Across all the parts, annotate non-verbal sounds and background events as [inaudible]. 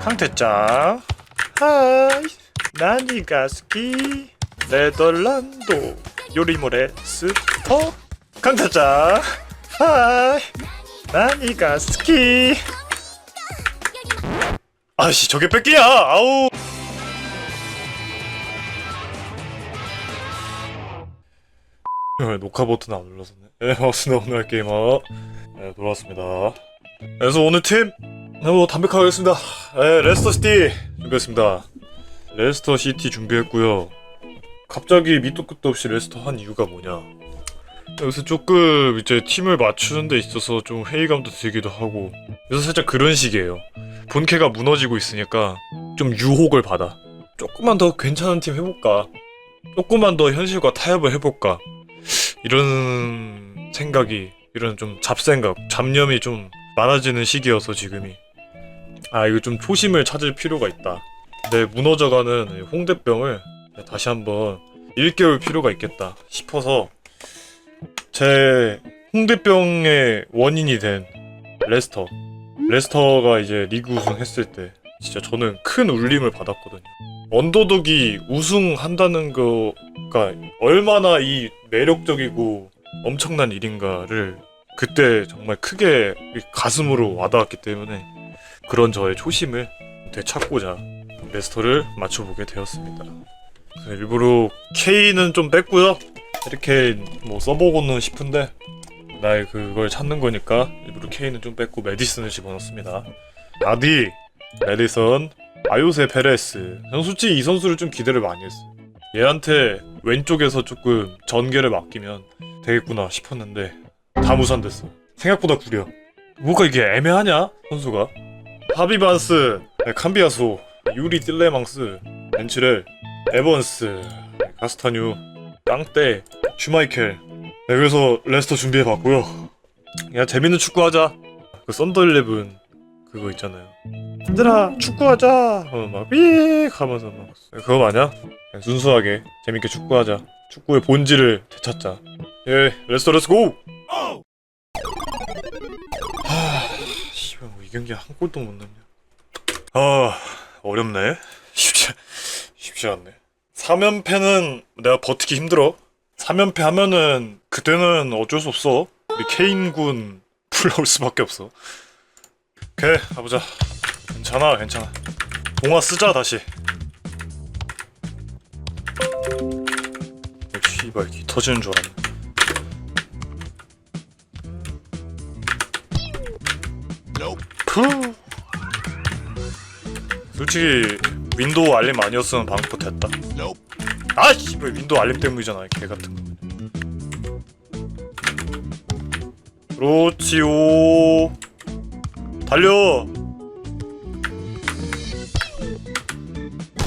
강태짱 하이. 나니가 스키. 네덜란드 요리모레 스터 강태짱 하이. 나니가 스키. 아씨 저게 뺏기야. 아우. 왜 [laughs] 녹화 버튼 안 눌렀었네. [laughs] 네 반갑습니다 오늘 할 게이머 네 돌아왔습니다. 그래서 오늘 팀 너무 담백하게 하겠습니다. 네 레스터 시티 준비했습니다. 레스터 시티 준비했고요. 갑자기 밑도 끝도 없이 레스터 한 이유가 뭐냐? 여기서 조금 이제 팀을 맞추는 데 있어서 좀 회의감도 들기도 하고 그래서 살짝 그런 식이에요. 본캐가 무너지고 있으니까 좀 유혹을 받아. 조금만 더 괜찮은 팀 해볼까? 조금만 더 현실과 타협을 해볼까? 이런 생각이 이런 좀 잡생각 잡념이 좀 많아지는 시기여서 지금이 아 이거 좀 초심을 찾을 필요가 있다. 내 무너져가는 홍대병을 다시 한번 일깨울 필요가 있겠다 싶어서 제 홍대병의 원인이 된 레스터. 레스터가 이제 리그 우승했을 때 진짜 저는 큰 울림을 받았거든요. 언더독이 우승한다는 거가 얼마나 이 매력적이고 엄청난 일인가를 그때 정말 크게 이 가슴으로 와닿았기 때문에 그런 저의 초심을 되찾고자 레스터를 맞춰보게 되었습니다. 일부러 K는 좀 뺐고요. 이렇게 뭐 써보고는 싶은데 나의 그걸 찾는 거니까 일부러 K는 좀 뺐고 메디슨을 집어넣습니다. 아디, 메디슨, 아요세 페레스. 저는 솔직히 이 선수를 좀 기대를 많이 했어요. 얘한테 왼쪽에서 조금 전개를 맡기면 되겠구나 싶었는데 다 무산됐어. 생각보다 구려. 뭐가 이게 애매하냐 선수가? 하비반스, 네, 캄비아소, 유리 딜레망스, 벤츠렐, 에번스, 가스타뉴, 땅떼, 슈마이켈. 네, 그래서 레스터 준비해봤고요. 야 재밌는 축구하자. 그 썬더 일레븐 그거 있잖아요. 얘들아 축구하자. 어막삑 하면서 막 그거 마냐? 순수하게 재밌게 축구하자. 축구의 본질을 되찾자. 예, 레스터 렛츠고! 이 경기 한 골도 못 넣냐. 아, 어렵네. 쉽지 쉽지 않네. 3연패는 내가 버티기 힘들어. 3연패 하면은 그때는 어쩔 수 없어. 우리 케인군 불러올 수밖에 없어. 오케이, 가보자. 괜찮아, 괜찮아. 동화 쓰자 다시. 씨발 귀 터지는 줄 알았네. 푸. 솔직히 윈도우 알림 아니었으면 방금 됐다. 아 씨발 윈도우 알림 때문이잖아 개 같은 거. 그렇지요. 달려.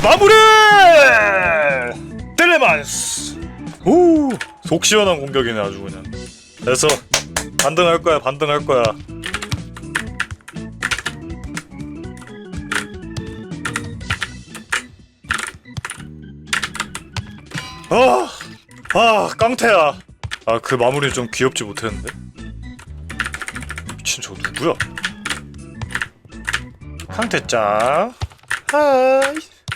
마무리! 텔레만스. 오, 속 시원한 공격이네 아주 그냥. 그래서 반등할 거야, 반등할 거야. 아, 아, 깡태야. 아, 그 마무리 좀 귀엽지 못했는데. 미친 저 누구야? 깡태짱. 하이,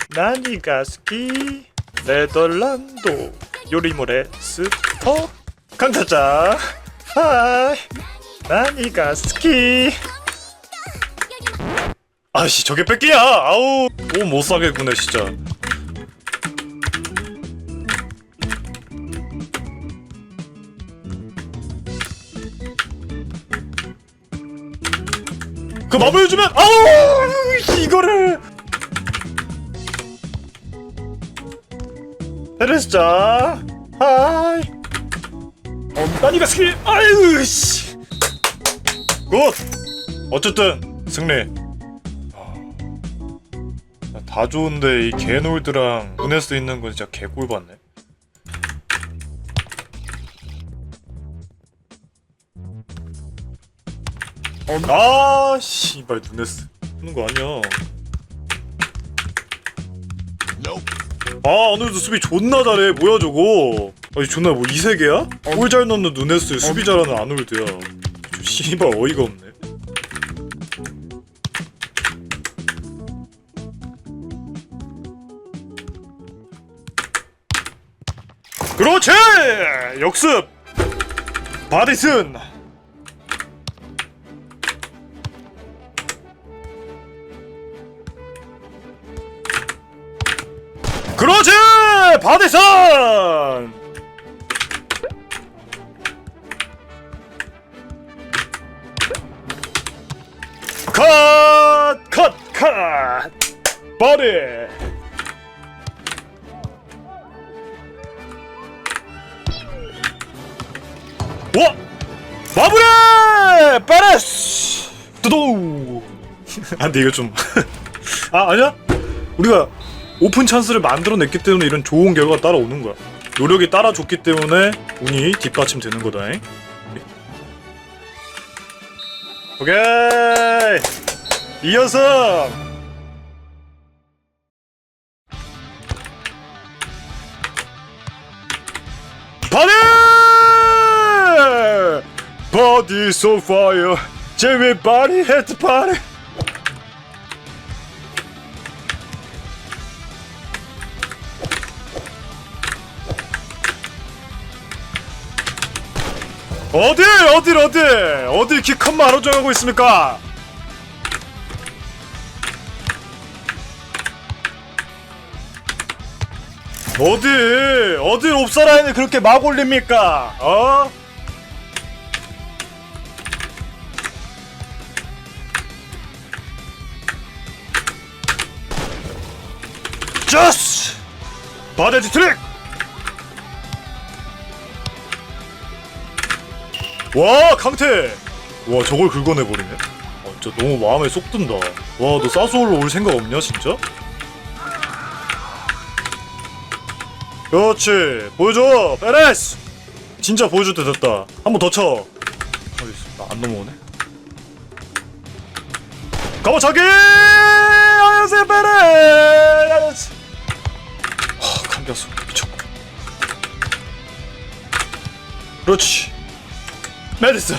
나니가 스키, 네덜란드, 요리모레 스터. 깡태짱. 하이, 나니가 스키. 아씨, 저게 뺏기야! 아우, 너못 사겠구네, 진짜. 그 마무리 주면 아우 이거를. 헤르스자 하이. 엄따니가 스킬 아유 씨굿. 어쨌든 승리. 아, 다 좋은데 이 개놀드랑 누네스 있는 건 진짜 개꿀 받네 엄... 아 씨발 눈에 쓰는 거 아니야 아 어느덧 수비 존나 잘해 뭐야 저거 아니 존나 뭐 이세계야? 골 잘 넣는 눈에 쓰 수비 잘하는 아놀드야 좀 씨발 어이가 없네 그렇지! 역습! 바디슨! 바디슨 컷! 컷! 컷! 바디! 와! 마무리! 페레스! 두두! [laughs] 아 근데 이거 좀... [laughs] 아 아니야? 우리가 오픈 찬스를 만들어냈기 때문에 이런 좋은 결과가 따라오는 거야. 노력이 따라줬기 때문에 운이 뒷받침되는 거다 오케이! 이어서! 바디 바디 so fire 제위 바디 헤드 바디 어디 어딜 어디 어딜 기컷 말아줘가고 있습니까? 어디 어딜 옵사라인을 그렇게 막 올립니까? 어? 저스 바데지 트릭 와 강태! 와 저걸 긁어내버리네. 아, 진짜 너무 마음에 쏙 든다. 와 너 사수올로 올 생각 없냐 진짜? 그렇지. 보여줘 페레스! 진짜 보여줄 때 됐다. 한 번 더쳐. 안 넘어오네. 가보차기! 아야세 페레스! 하 감겼어. 미쳤고. 그렇지 메디스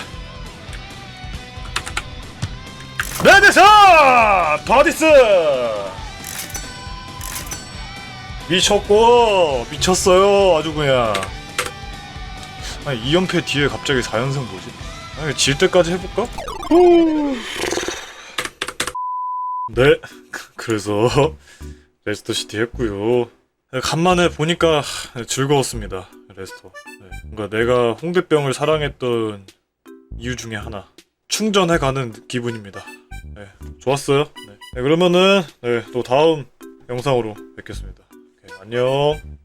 메디스 바디스 미쳤고 미쳤어요 아주 그냥 아니 2연패 뒤에 갑자기 4연승 뭐지? 아니 질 때까지 해볼까? 후. 네 그래서 [laughs] 레스터 시티 했고요 간만에 보니까 즐거웠습니다 레스터. 네. 뭔가 내가 홍대병을 사랑했던 이유 중에 하나. 충전해가는 기분입니다. 네. 좋았어요. 네, 네, 그러면은 네, 또 다음 영상으로 뵙겠습니다. 오케이, 안녕